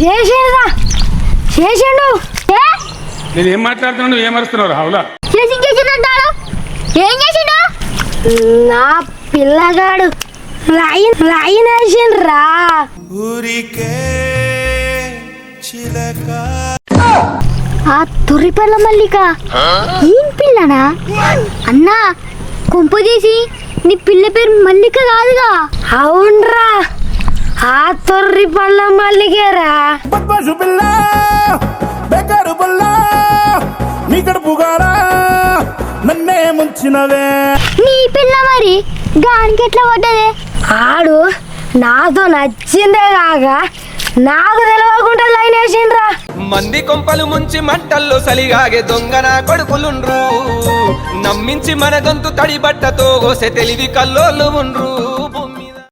చేసిండు? ఏ? నేను ఏం మాట్లాడుతున్నావు నువ్వు ఏం అరుస్తున్నావు రావులా చేసింగ్ చేసిందంటాడు ఏం చేసిండు? నా పిల్లగాడు లైన్ లైన్ వేసిండ్రా. ఊరికే చిలక. ఆ తొర్రి పిల్ల మల్లిక ఏం పిల్లనా? అన్నా కొంపు తీసి నీ పిల్ల పేరు మల్లిక కాదుగా. అవునరా. ఆ తొర్రి పళ్ళ మల్లికేరా బద్మాషు పిల్ల బెకారు పిల్ల నీ నన్నే ముంచినవే. నీ పిల్ల మరి గానికి ఎట్లా పడ్డదే ఆడు నాతో నచ్చిందే కాక నాకు తెలియకుండా లైన్ వేసిండ్రా. మంది కొంపలు ముంచి మంటల్లో సలిగాగే దొంగన కొడుకులుండ్రు. నమ్మించి మన గొంతు తడి బట్టతో గోసె తెలివి కల్లోళ్ళు ఉండ్రు.